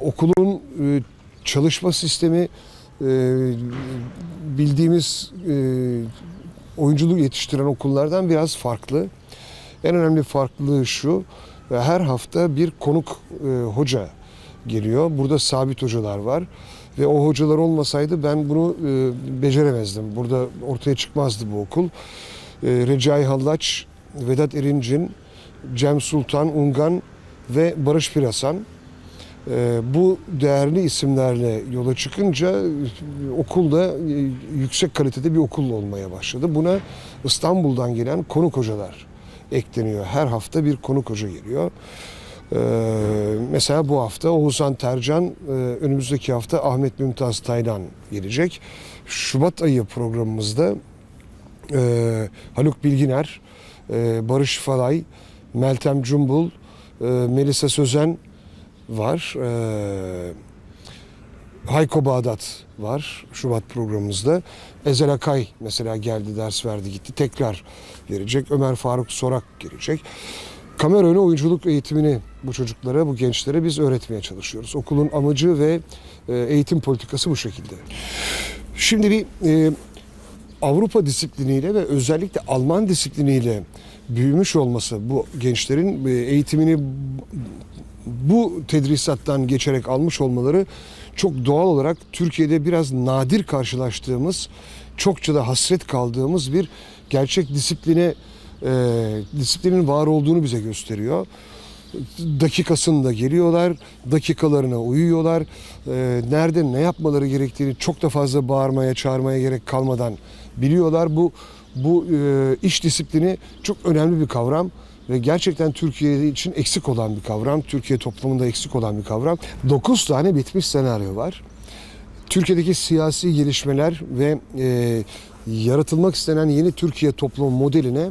okulun e, çalışma sistemi e, bildiğimiz e, oyunculuk yetiştiren okullardan biraz farklı. En önemli farklılığı şu, her hafta bir konuk e, hoca geliyor. Burada sabit hocalar var. Ve o hocalar olmasaydı ben bunu beceremezdim. Burada ortaya çıkmazdı bu okul. Recai Hallaç, Vedat Erincin, Cem Sultan Ungan ve Barış Pirasan. E, bu değerli isimlerle yola çıkınca okulda e, yüksek kalitede bir okul olmaya başladı. Buna İstanbul'dan gelen konuk hocalar ekleniyor. Her hafta bir konuk hoca geliyor. Ee, mesela bu hafta Oğuzhan Tercan, e, önümüzdeki hafta Ahmet Mümtaz Taylan gelecek. Şubat ayı programımızda e, Haluk Bilginer, Barış Falay, Meltem Cumbul, Melisa Sözen var. E, Hayko Bağdat var Şubat programımızda. Ezel Akay mesela geldi ders verdi gitti tekrar verecek. Ömer Faruk Sorak gelecek. Kamera önü oyunculuk eğitimini bu çocuklara, bu gençlere biz öğretmeye çalışıyoruz. Okulun amacı ve e, eğitim politikası bu şekilde. Şimdi bir e, Avrupa disipliniyle ve özellikle Alman disipliniyle büyümüş olması bu gençlerin e, eğitimini bu tedrisattan geçerek almış olmaları çok doğal olarak Türkiye'de biraz nadir karşılaştığımız, çokça da hasret kaldığımız bir gerçek disipline e, disiplinin var olduğunu bize gösteriyor. Dakikasında geliyorlar, dakikalarına uyuyorlar. E, nerede ne yapmaları gerektiğini çok da fazla bağırmaya, çağırmaya gerek kalmadan biliyorlar. Bu bu e, iş disiplini çok önemli bir kavram ve gerçekten Türkiye için eksik olan bir kavram. Türkiye toplumunda eksik olan bir kavram. 9 tane bitmiş senaryo var. Türkiye'deki siyasi gelişmeler ve e, yaratılmak istenen yeni Türkiye toplum modeline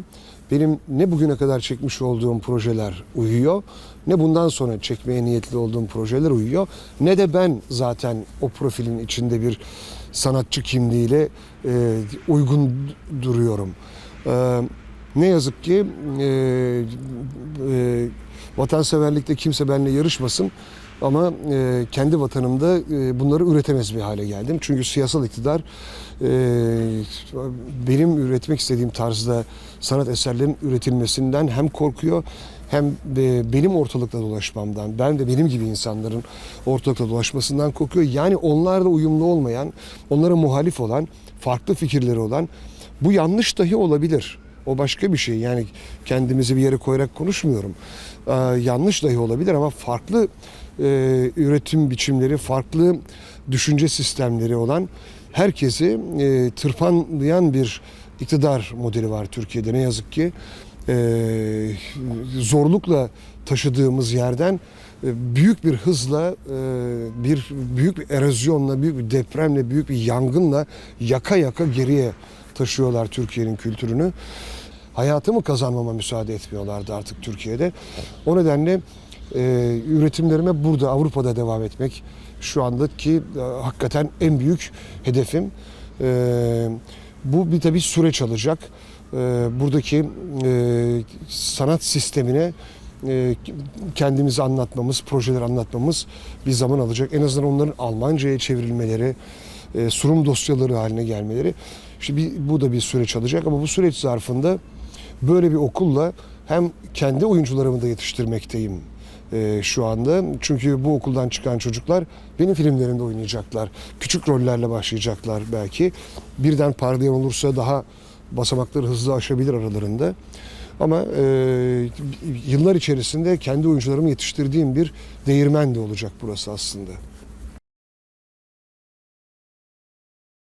benim ne bugüne kadar çekmiş olduğum projeler uyuyor, ne bundan sonra çekmeye niyetli olduğum projeler uyuyor, ne de ben zaten o profilin içinde bir sanatçı kimliğiyle e, uygun duruyorum. E, ne yazık ki e, e, vatanseverlikte kimse benimle yarışmasın. Ama e, kendi vatanımda e, bunları üretemez bir hale geldim. Çünkü siyasal iktidar e, benim üretmek istediğim tarzda sanat eserlerin üretilmesinden hem korkuyor hem de benim ortalıkta dolaşmamdan, ben de benim gibi insanların ortalıkta dolaşmasından korkuyor. Yani onlarla uyumlu olmayan, onlara muhalif olan, farklı fikirleri olan bu yanlış dahi olabilir. O başka bir şey. Yani kendimizi bir yere koyarak konuşmuyorum. Ee, yanlış dahi olabilir ama farklı e, üretim biçimleri, farklı düşünce sistemleri olan herkesi e, tırpanlayan bir iktidar modeli var Türkiye'de ne yazık ki. E, zorlukla taşıdığımız yerden e, büyük bir hızla, e, bir büyük bir erozyonla, büyük bir depremle, büyük bir yangınla yaka yaka geriye taşıyorlar Türkiye'nin kültürünü. Hayatımı kazanmama müsaade etmiyorlardı artık Türkiye'de. O nedenle e, üretimlerime burada Avrupa'da devam etmek şu andaki e, hakikaten en büyük hedefim. E, bu bir tabii süreç alacak. E, buradaki e, sanat sistemine e, kendimizi anlatmamız, projeleri anlatmamız bir zaman alacak. En azından onların Almanca'ya çevrilmeleri, e, sunum dosyaları haline gelmeleri. İşte bir, bu da bir süreç alacak ama bu süreç zarfında böyle bir okulla hem kendi oyuncularımı da yetiştirmekteyim e, şu anda. Çünkü bu okuldan çıkan çocuklar benim filmlerimde oynayacaklar. Küçük rollerle başlayacaklar belki. Birden parlayan olursa daha basamakları hızlı aşabilir aralarında. Ama e, yıllar içerisinde kendi oyuncularımı yetiştirdiğim bir değirmen de olacak burası aslında.